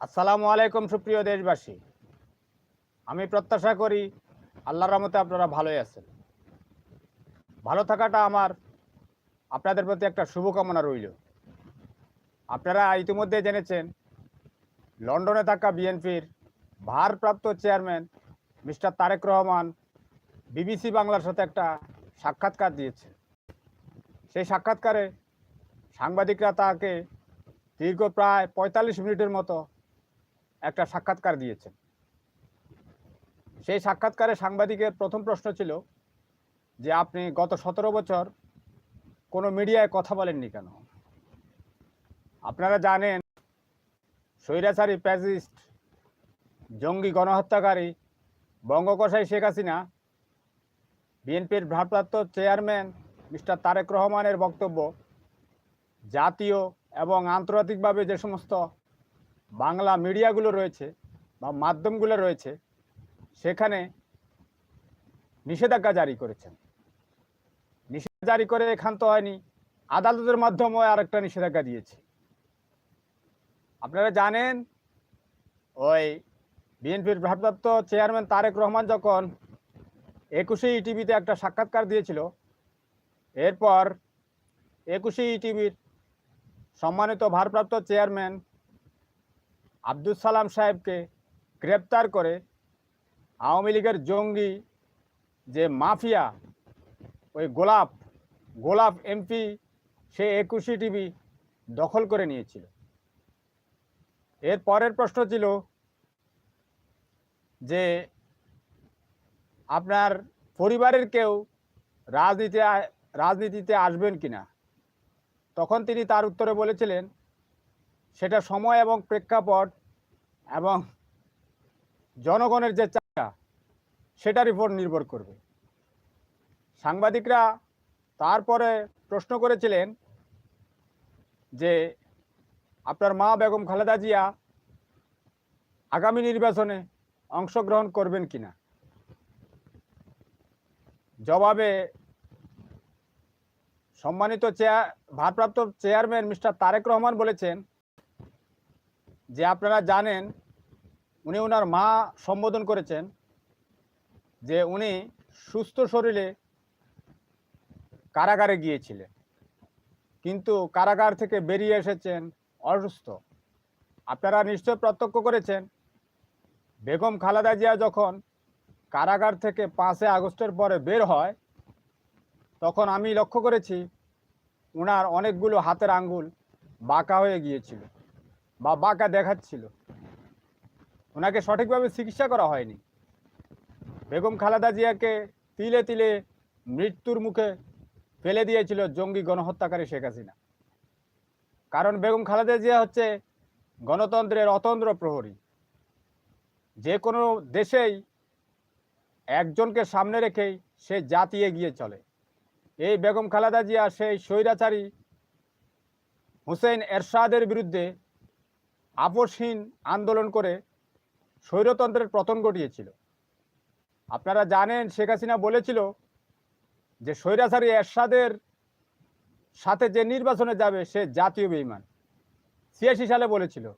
আসসালামু আলাইকুম, সুপ্রিয় দেশবাসী। আমি প্রত্যাশা করি আল্লাহর রহমতে আপনারা ভালোই আছেন। ভালো থাকাটা আমার আপনাদের প্রতি একটা শুভকামনা রইল। আপনারা ইতিমধ্যে জেনেছেন, লন্ডনে থাকা বিএনপির ভারপ্রাপ্ত chairman mister Tarique Rahman BBC বাংলার সাথে একটা সাক্ষাৎকার দিয়েছে সেই সাক্ষাৎকারে সাংবাদিকরা তাকে দীর্ঘ প্রায় পঁয়তাল্লিশ মিনিটের মতো একটা সাক্ষাৎকার দিয়েছেন সেই সাক্ষাৎকারে সাংবাদিকের প্রথম প্রশ্ন ছিল যে, আপনি গত সতেরো বছর কোনো মিডিয়ায় কথা বলেননি কেন? আপনারা জানেন, স্বৈরাচারী প্যাজিস্ট জঙ্গি, গণহত্যাকারী বঙ্গকষাই শেখ হাসিনা, বিএনপির ভারপ্রাপ্ত চেয়ারম্যান মিস্টার তারেক রহমানের বক্তব্য, জাতীয় এবং আন্তর্জাতিকভাবে যে সমস্ত বাংলা মিডিয়াগুলো রয়েছে বা মাধ্যমগুলো রয়েছে, সেখানে নিষেধাজ্ঞা জারি করেছেন। নিষেধ জারি করে এখান তো হয়নি, আদালতের মাধ্যমে আরেকটা নিষেধাজ্ঞা দিয়েছে। আপনারা জানেন, ওই বিএনপির ভারপ্রাপ্ত চেয়ারম্যান তারেক রহমান যখন একুশে ইটিভিতে একটা সাক্ষাৎকার দিয়েছিল, এরপর একুশে ইটিভির সম্মানিত ভারপ্রাপ্ত চেয়ারম্যান আব্দুল সালাম সাহেবকে গ্রেপ্তার করে আওয়ামী লীগের জঙ্গি যে মাফিয়া, ওই গোলাপ গোলাপ এমপি সে একুশে টিভি দখল করে নিয়েছিল। এর পরের প্রশ্ন ছিল যে আপনার পরিবারের কেউ রাজনীতি, রাজনীতিতে আসবেন কিনা? তখন তিনি তার উত্তরে বলেছিলেন সেটা সময় এবং প্রেক্ষাপট এবং জনগণের যে চাহিদা, সেটার উপর নির্ভর করবে। সাংবাদিকরা তারপরে প্রশ্ন করেছিলেন যে, আপনার মা বেগম খালেদা জিয়া আগামী নির্বাচনে অংশগ্রহণ করবেন কিনা? জবাবে সম্মানিত চেয়ার ভারপ্রাপ্ত চেয়ারম্যান মিস্টার তারেক রহমান বলেছেন যে আপনারা জানেন, উনি ওনার মা সম্বোধন করেছেন যে উনি সুস্থ শরীরে কারাগারে গিয়েছিলেন। কিন্তু কারাগার থেকে বেরিয়ে এসেছেন অসুস্থ। আপনারা নিশ্চয় প্রত্যক্ষ করেছেন, বেগম খালেদা জিয়া যখন কারাগার থেকে পাঁচে আগস্টের পরে বের হয়, তখন আমি লক্ষ্য করেছি ওনার অনেকগুলো হাতের আঙ্গুল বাঁকা হয়ে গিয়েছিল। বা বাঁকা দেখাচ্ছিল। ওনাকে সঠিকভাবে চিকিৎসা করা হয়নি। বেগম খালেদা জিয়াকে তিলে তিলে মৃত্যুর মুখে ফেলে দিয়েছিল জঙ্গি গণহত্যাকারী শেখ হাসিনা। কারণ বেগম খালেদা জিয়া হচ্ছে গণতন্ত্রের অতন্ত্র প্রহরী। যে কোনো দেশেই একজনকে সামনে রেখেই সে জাতি এগিয়ে চলে। এই বেগম খালেদা জিয়া সেই স্বৈরাচারী হুসেন এরশাদের বিরুদ্ধে আপোষহীন আন্দোলন করে স্বৈরতন্ত্রের পতন ঘটিয়েছিল। আপনারা জানেন, শেখ হাসিনা বলেছিল যে স্বৈরাচারী এরশাদের সাথে যে নির্বাচনে যাবে, সে জাতীয় বেইমান। ছিয়াশি সালে বলেছিল,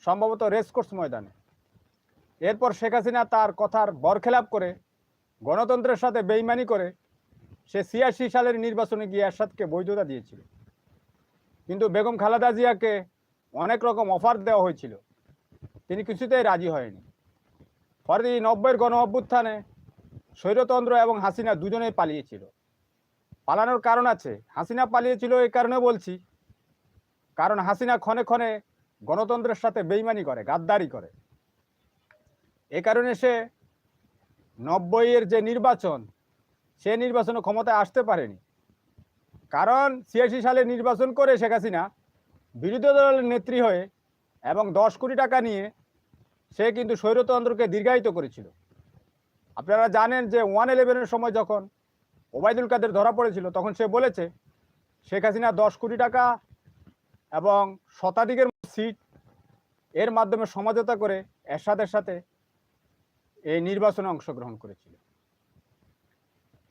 সম্ভবত রেসকোর্স ময়দানে। এরপর শেখ হাসিনা তার কথার বরখেলাপ করে, গণতন্ত্রের সাথে বেইমানি করে, সে ছিয়াশি সালের নির্বাচনে গিয়ে এরশাদকে বৈধতা দিয়েছিল। কিন্তু বেগম খালেদা জিয়াকে অনেক রকম অফার দেওয়া হয়েছিল। তিনি কিছুতেই রাজি হয়নি। পরে নব্বইয়ের গণ অভ্যুত্থানে স্বৈরতন্ত্র এবং হাসিনা দুজনেই পালিয়েছিল। পালানোর কারণ আছে। হাসিনা পালিয়েছিল এই কারণে বলছি। কারণ হাসিনা ক্ষণে ক্ষণে গণতন্ত্রের সাথে বেইমানি করে, গাদ্দারি করে। এ কারণে সে নব্বইয়ের যে নির্বাচন, সে নির্বাচনে ক্ষমতায় আসতে পারেনি। কারণ ছিয়াশি সালে নির্বাচন করে শেখ হাসিনা বিরোধী দলের নেত্রী হয়ে এবং দশ কোটি টাকা নিয়ে সে কিন্তু স্বৈরতন্ত্রকে দীর্ঘায়িত করেছিল। আপনারা জানেন যে ওয়ান ইলেভেনের সময় যখন ওবায়দুল কাদের ধরা পড়েছিল, তখন সে বলেছে, শেখ হাসিনা দশ কোটি টাকা এবং শতাধিকের সিট এর মাধ্যমে সমঝোতা করে এরশাদের সাথে এই নির্বাচনে অংশগ্রহণ করেছিল।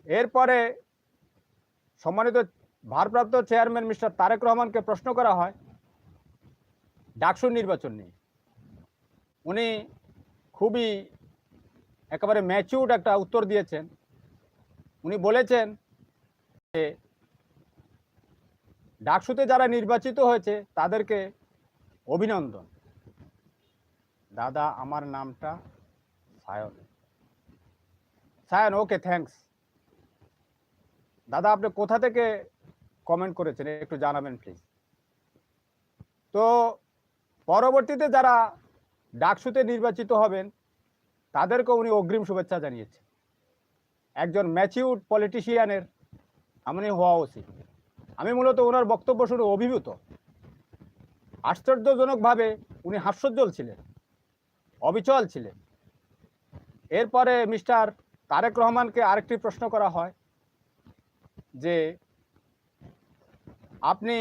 এরপরে সম্মানিত ভারপ্রাপ্ত চেয়ারম্যান মিস্টার তারেক রহমানকে প্রশ্ন করা হয় ডাকসুর নির্বাচন নিয়ে। উনি খুবই একেবারে ম্যাচিউর্ড একটা উত্তর দিয়েছেন। উনি বলেছেন যে ডাকসুতে যারা নির্বাচিত হয়েছে, তাদেরকে অভিনন্দন। দাদা, আমার নামটা সায়ন। সায়ন, ওকে, থ্যাঙ্কস। দাদা, আপনি কোথা থেকে কমেন্ট করেছেন? একটু জানাবেন, প্লিজ। তো পরবর্তীতে যারা ডাকসুতে নির্বাচিত হবেন, তাদেরকে উনি অগ্রিম শুভেচ্ছা জানিয়েছেন। একজন ম্যাচিউড পলিটিশিয়ানের এমনই হওয়া উচিত আমি মূলত ওনার বক্তব্য শুনে অভিভূত। আশ্চর্যজনকভাবে উনি হাস্যোজ্জ্বল ছিলেন, অবিচল ছিলেন। এরপরে মিস্টার তারেক রহমানকে আরেকটি প্রশ্ন করা হয় যে, আপনি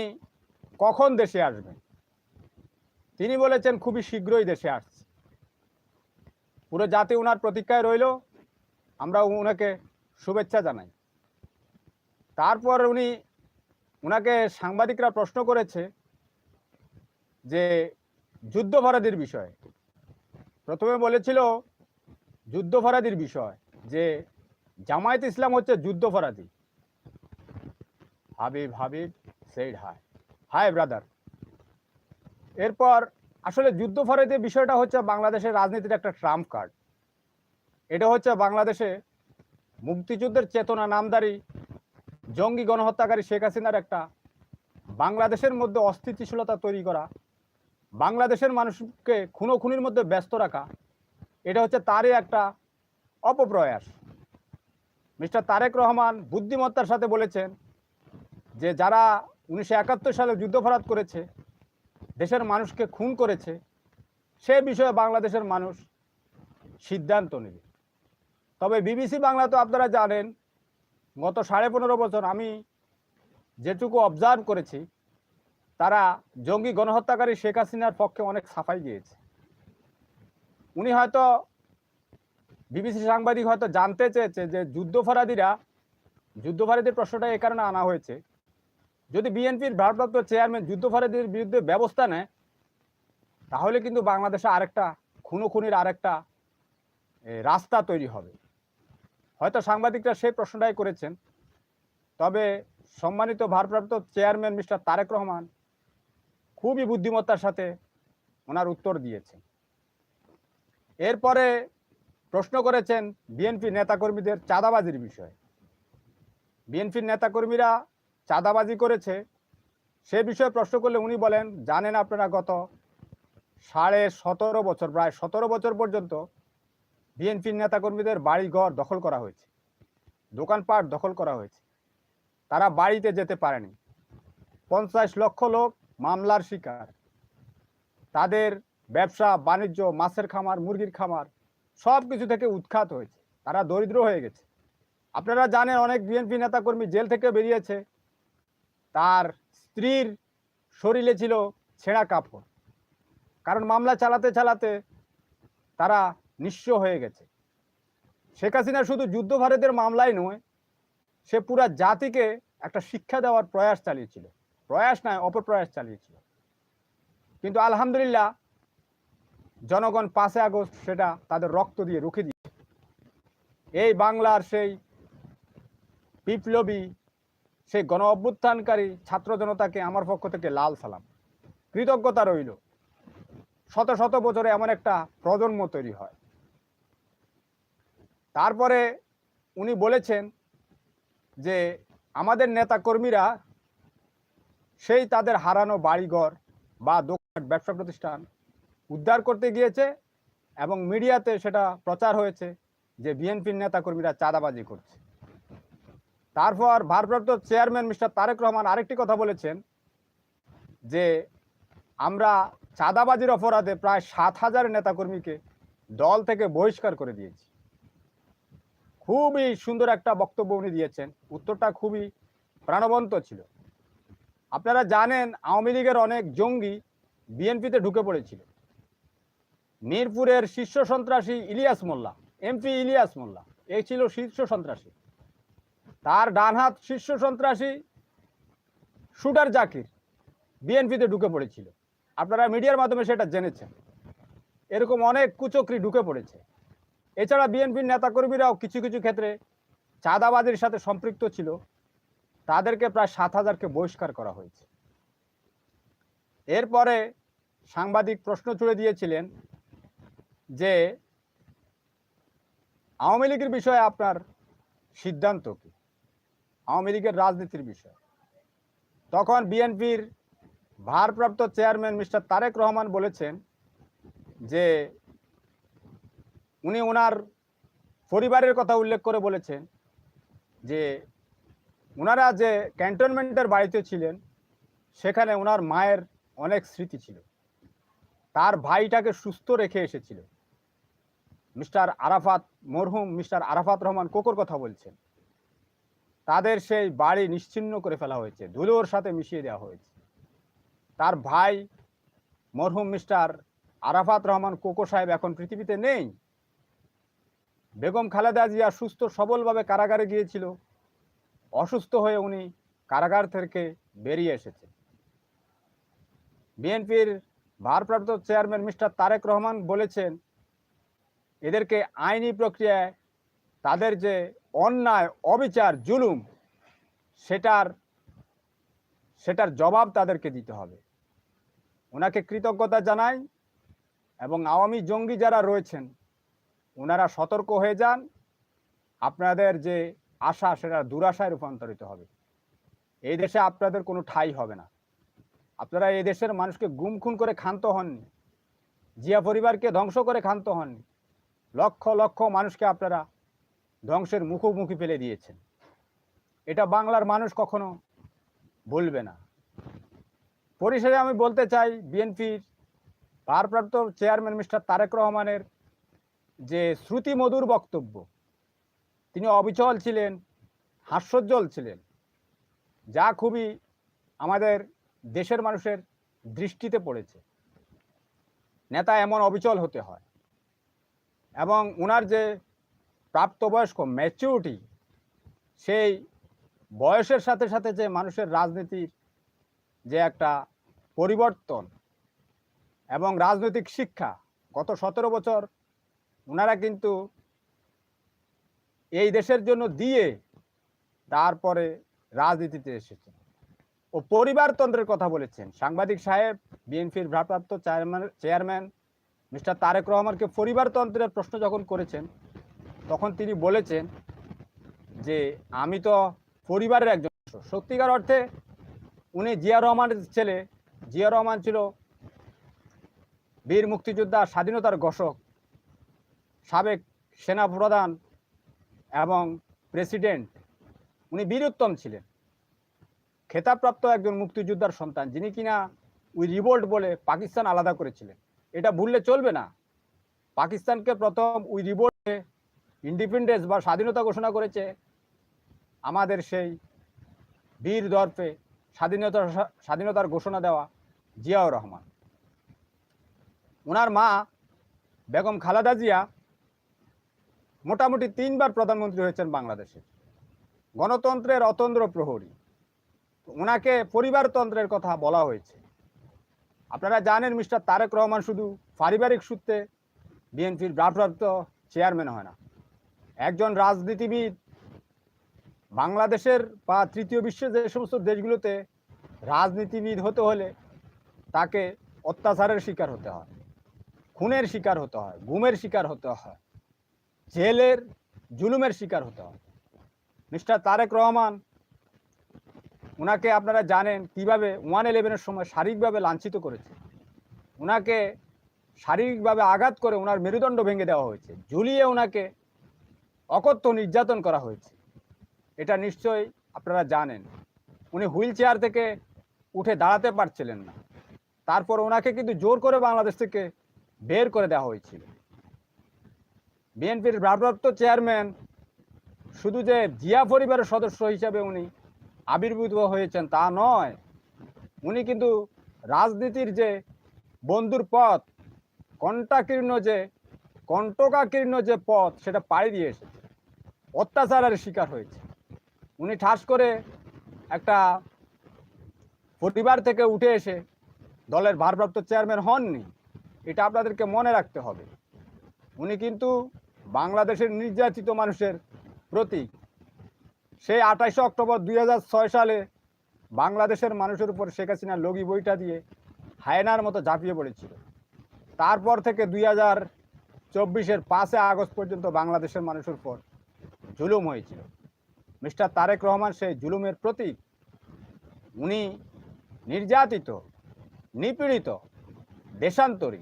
কখন দেশে আসবেন? তিনি বলেছেন, খুবই শীঘ্রই দেশে আসছে। পুরো জাতি ওনার প্রতীক্ষায় রইল। আমরা ওনাকে শুভেচ্ছা জানাই। তারপর উনি ওনাকে সাংবাদিকরা প্রশ্ন করেছে যে যুদ্ধপরাধীর বিষয়ে। প্রথমে বলেছিল যুদ্ধপরাধীর বিষয়, যে জামায়াত ইসলাম হচ্ছে যুদ্ধপরাধী Habib Habib, said hi hi brother. এরপর আসলে যুদ্ধ যুদ্ধপরাধীর বিষয়টা হচ্ছে বাংলাদেশের রাজনীতির একটা ট্রাম্প কার্ড। এটা হচ্ছে বাংলাদেশে মুক্তিযুদ্ধের চেতনা নামদারি জঙ্গি গণহত্যাকারী শেখ হাসিনার একটা বাংলাদেশের মধ্যে অস্থিতিশীলতা তৈরি করা, বাংলাদেশের মানুষকে খুনো খুনির মধ্যে ব্যস্ত রাখা, এটা হচ্ছে তারই একটা অপপ্রয়াস। মিস্টার তারেক রহমান বুদ্ধিমত্তার সাথে বলেছেন যে যারা উনিশশো একাত্তর সালে যুদ্ধপরাধ করেছে দেশের মানুষকে খুন করেছে, সে বিষয়ে বাংলাদেশের মানুষ সিদ্ধান্ত নেবে। তবে বিবিসি বাংলা তো আপনারা জানেন, গত সাড়ে পনেরো বছর আমি যেটুকু অবজার্ভ করেছি, তারা জঙ্গি গণহত্যাকারী শেখ হাসিনার পক্ষে অনেক সাফাই গিয়েছে। উনি হয়তো বিবিসি সাংবাদিক হয়তো জানতে চেয়েছে যে যুদ্ধপরাধীরা যুদ্ধপরাধীর প্রশ্নটা এ কারণে আনা হয়েছে যদি বিএনপির ভারপ্রাপ্ত চেয়ারম্যান যুদ্ধপরাধীর বিরুদ্ধে ব্যবস্থা নেয়, তাহলে কিন্তু বাংলাদেশে আরেকটা খুনো খুনির আরেকটা রাস্তা তৈরি হবে। হয়তো সাংবাদিকরা সেই প্রশ্নটাই করেছেন। তবে সম্মানিত ভারপ্রাপ্ত চেয়ারম্যান মিস্টার তারেক রহমান খুবই বুদ্ধিমত্তার সাথে ওনার উত্তর দিয়েছেন। এরপরে প্রশ্ন করেছেন বিএনপি নেতাকর্মীদের চাঁদাবাজির বিষয়ে। বিএনপির নেতাকর্মীরা চাঁদাবাজি করেছে, সে বিষয়ে প্রশ্ন করলে উনি বলেন, জানেন আপনারা গত সাড়ে সতেরো বছর, প্রায় সতেরো বছর পর্যন্ত বিএনপির নেতাকর্মীদের বাড়ি ঘর দখল করা হয়েছে, দোকানপাট দখল করা হয়েছে। তারা বাড়িতে যেতে পারেনি। পঞ্চাশ লক্ষ লোক মামলার শিকার। তাদের ব্যবসা, বাণিজ্য, মাছের খামার, মুরগির খামার সব কিছু থেকে উৎখাত হয়েছে। তারা দরিদ্র হয়ে গেছে। আপনারা জানেন অনেক বিএনপি নেতাকর্মী জেল থেকে বেরিয়েছে। তার স্ত্রীর শরীরে ছিল ছেঁড়া কাপড়। কারণ মামলা চালাতে চালাতে তারা নিঃস্ব হয়ে গেছে। শেখ হাসিনা শুধু যুদ্ধ ভারতের মামলায় নয়, সে পুরা জাতিকে একটা শিক্ষা দেওয়ার প্রয়াস চালিয়েছিল। প্রয়াস নয়, অপপ্রয়াস চালিয়েছিল। কিন্তু আলহামদুলিল্লাহ, জনগণ পাঁচে আগস্ট সেটা তাদের রক্ত দিয়ে রুখে দিয়ে এই বাংলার সেই বিপ্লবী সেই গণ অভ্যুত্থানকারী ছাত্র জনতাকে আমার পক্ষ থেকে লাল সালাম। কৃতজ্ঞতা রইল। শত শত বছরে এমন একটা প্রজন্ম তৈরি হয়। তারপরে উনি বলেছেন যে আমাদের নেতা কর্মীরা সেই তাদের হারানো বাড়িঘর বা দোকান, ব্যবসা প্রতিষ্ঠান উদ্ধার করতে গিয়েছে এবং মিডিয়াতে সেটা প্রচার হয়েছে যে বিএনপির নেতাকর্মীরা চাঁদাবাজি করছে। তারপর ভারপ্রাপ্ত চেয়ারম্যান মিস্টার তারেক রহমান আরেকটি কথা বলেছেন যে আমরা চাঁদাবাজির অপরাধে প্রায় সাত হাজার নেতাকর্মীকে দল থেকে বহিষ্কার করে দিয়েছি। খুবই সুন্দর একটা বক্তব্য উনি দিয়েছেন। উত্তরটা খুবই প্রাণবন্ত ছিল। আপনারা জানেন, আওয়ামী লীগের অনেক জঙ্গি বিএনপিতে ঢুকে পড়েছিল। মিরপুরের শীর্ষ সন্ত্রাসী ইলিয়াস মোল্লা, এমপি ইলিয়াস মোল্লা, এই ছিল শীর্ষ সন্ত্রাসী। তার ডানহাত শীর্ষ সন্ত্রাসী শুটার জাকির বিএনপিতে ঢুকে পড়েছিল। আপনারা মিডিয়ার মাধ্যমে সেটা জেনেছেন। এরকম অনেক কুচক্রি ঢুকে পড়েছে। এছাড়া বিএনপির নেতাকর্মীরাও কিছু কিছু ক্ষেত্রে চাঁদাবাজির সাথে সম্পৃক্ত ছিল। তাদেরকে প্রায় সাত হাজারকে বহিষ্কার করা হয়েছে। এরপরে সাংবাদিক প্রশ্ন ছুড়ে দিয়েছিলেন যে আওয়ামী লীগের বিষয়ে আপনার সিদ্ধান্ত কি? আওয়ামী লীগের রাজনীতির বিষয়। তখন বিএনপির ভারপ্রাপ্ত চেয়ারম্যান মিস্টার তারেক রহমান বলেছেন যে, উনি ওনার পরিবারের কথা উল্লেখ করে বলেছেন যে ওনারা যে ক্যান্টনমেন্টের বাড়িতে ছিলেন, সেখানে ওনার মায়ের অনেক স্মৃতি ছিল। তার ভাইটাকে সুস্থ রেখে এসেছিল। মিস্টার আরাফাত মরহুম, মিস্টার আরাফাত রহমান কোকর কথা বলছেন। তাদের সেই বাড়ি নিশ্চিহ্ন করে ফেলা হয়েছে, ধুলোর সাথে মিশিয়ে দেওয়া হয়েছে। তার ভাই মরহুম মিস্টার আরাফাত রহমান কোকো সাহেব এখন পৃথিবীতে নেই। বেগম খালেদা জিয়া সুস্থ, সবলভাবে কারাগারে গিয়েছিল। অসুস্থ হয়ে উনি কারাগার থেকে বেরিয়ে এসেছে বিএনপির ভারপ্রাপ্ত চেয়ারম্যান মিস্টার তারেক রহমান বলেছেন, এদেরকে আইনি প্রক্রিয়ায় তাদের যে অন্যায়, অবিচার, জুলুম, সেটার সেটার জবাব তাদেরকে দিতে হবে। ওনাকে কৃতজ্ঞতা জানাই এবং আওয়ামী জঙ্গি যারা রয়েছেন, ওনারা সতর্ক হয়ে যান। আপনাদের যে আশা, সেটা দুরাশায় রূপান্তরিত হবে। এই দেশে আপনাদের কোনো ঠাই হবে না। আপনারা এই দেশের মানুষকে গুম খুন করে ক্ষান্ত হননি। জিয়া পরিবারকে ধ্বংস করে ক্ষান্ত হননি। লক্ষ লক্ষ মানুষকে আপনারা ধ্বংসের মুখোমুখি ফেলে দিয়েছেন। এটা বাংলার মানুষ কখনো বলবে না। পরিশেষে আমি বলতে চাই, বিএনপির ভারপ্রাপ্ত চেয়ারম্যান মিস্টার তারেক রহমানের যে শ্রুতিমধুর বক্তব্য, তিনি অবিচল ছিলেন, হাস্যোজ্জ্বল ছিলেন, যা খুবই আমাদের দেশের মানুষের দৃষ্টিতে পড়েছে। নেতা এমন অবিচল হতে হয় এবং ওনার যে প্রাপ্তবয়স্ক ম্যাচিউরিটি সেই বয়সের সাথে সাথে যে মানুষের রাজনীতির যে একটা পরিবর্তন এবং রাজনৈতিক শিক্ষা, গত সতেরো বছর ওনারা কিন্তু এই দেশের জন্য দিয়ে তারপরে রাজনীতিতে এসেছেন। ও পরিবারতন্ত্রের কথা বলেছেন। সাংবাদিক সাহেব, বিএনপির ভারপ্রাপ্ত চেয়ারম্যান চেয়ারম্যান মিস্টার তারেক রহমানকে পরিবারতন্ত্রের প্রশ্ন যখন করেছেন তখন তিনি বলেছেন যে, আমি তো পরিবারের একজন। সত্যিকার অর্থে উনি জিয়া রহমানের ছেলে। জিয়া রহমান ছিল বীর মুক্তিযোদ্ধা, স্বাধীনতার ঘোষক, সাবেক সেনা প্রধান এবং প্রেসিডেন্ট। উনি বীরোত্তম ছিলেন। খেতাবপ্রাপ্ত একজন মুক্তিযোদ্ধার সন্তান, যিনি কিনা উই রিভোল্ট বলে পাকিস্তান আলাদা করেছিলেন। এটা ভুললে চলবে না। পাকিস্তানকে প্রথম উই রিভোল্টে ইন্ডিপেন্ডেন্স বা স্বাধীনতা ঘোষণা করেছে আমাদের সেই বীর দর্পে স্বাধীনতা স্বাধীনতার ঘোষণা দেওয়া জিয়াউর রহমান। ওনার মা বেগম খালাদা জিয়া মোটামুটি তিনবার প্রধানমন্ত্রী হয়েছেন বাংলাদেশে। গণতন্ত্রের অতন্দ্র প্রহরী। ওনাকে পরিবারতন্ত্রের কথা বলা হয়েছে। আপনারা জানেন মিস্টার তারেক রহমান শুধু পারিবারিক সূত্রে বিএনপির ভারপ্রাপ্ত চেয়ারম্যান হয় না। একজন রাজনীতিবিদ বাংলাদেশের বা তৃতীয় বিশ্বের যে সমস্ত দেশগুলোতে রাজনীতিবিদ হতে হলে তাকে অত্যাচারের শিকার হতে হয়, খুনের শিকার হতে হয়, গুমের শিকার হতে হয়, জেলের জুলুমের শিকার হতে হয়। মিস্টার তারেক রহমান ওনাকে আপনারা জানেন কীভাবে ওয়ান ইলেভেনের সময় শারীরিকভাবে লাঞ্ছিত করেছে। ওনাকে শারীরিকভাবে আঘাত করে ওনার মেরুদণ্ড ভেঙে দেওয়া হয়েছে। ঝুলিয়ে ওনাকে অকথ্য নির্যাতন করা হয়েছে। এটা নিশ্চয়ই আপনারা জানেন। উনি হুইল চেয়ার থেকে উঠে দাঁড়াতে পারছিলেন না। তারপর ওনাকে কিন্তু জোর করে বাংলাদেশ থেকে বের করে দেওয়া হয়েছিল। বিএনপির ভারপ্রাপ্ত চেয়ারম্যান শুধু যে জিয়া পরিবারের সদস্য হিসাবে উনি আবির্ভূত হয়েছেন তা নয়, উনি কিন্তু রাজনীতির যে বন্ধুর পথ, কণ্টাকীর্ণ যে, কণ্টকাকীর্ণ যে পথ, সেটা পাড়ি দিয়ে এসেছে অত্যাচারের শিকার হয়েছে। উনি ঠাস করে একটা পরিবার থেকে উঠে এসে দলের ভারপ্রাপ্ত চেয়ারম্যান হননি, এটা আপনাদেরকে মনে রাখতে হবে। উনি কিন্তু বাংলাদেশের নির্যাতিত মানুষের প্রতীক। সেই আঠাশে অক্টোবর দুই হাজার ছয় সালে বাংলাদেশের মানুষের উপর শেখ হাসিনা লগি বইটা দিয়ে হায়নার মতো ঝাঁপিয়ে পড়েছিল। তারপর থেকে দুই হাজার চব্বিশের পাঁচে আগস্ট পর্যন্ত বাংলাদেশের মানুষের উপর জুলুম হয়েছিল। মিস্টার তারেক রহমান সেই জুলুমের প্রতীক। উনি নির্যাতিত, নিপীড়িত, দেশান্তরী।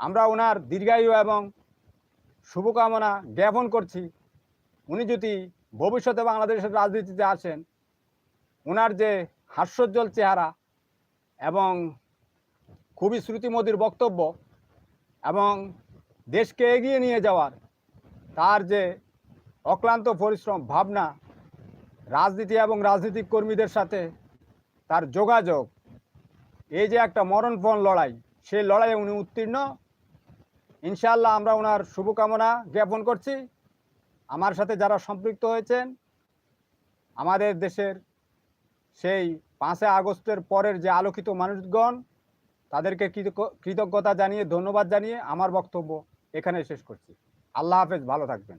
আমরা ওনার দীর্ঘায়ু এবং শুভকামনা জ্ঞাপন করছি। উনি যদি ভবিষ্যতে বাংলাদেশের রাজনীতিতে আসেন ওনার যে হাস্যোজ্জ্বল চেহারা এবং খুবই শ্রুতিমধুর বক্তব্য এবং দেশকে এগিয়ে নিয়ে যাওয়ার, তার যে অক্লান্ত পরিশ্রম, ভাবনা, রাজনীতি এবং রাজনৈতিক কর্মীদের সাথে তার যোগাযোগ। এই যে একটা মরণপণ লড়াই, সেই লড়াইয়ে উনি উত্তীর্ণ। ইনশাআল্লাহ আমরা ওনার শুভকামনা জ্ঞাপন করছি। আমার সাথে যারা সম্পৃক্ত হয়েছেন, আমাদের দেশের সেই পাঁচই আগস্টের পরের যে আলোকিত মানুষগণ, তাদেরকে কৃতজ্ঞ- কৃতজ্ঞতা জানিয়ে, ধন্যবাদ জানিয়ে আমার বক্তব্য এখানে শেষ করছি। আল্লাহ হাফেজ, ভালো থাকবেন।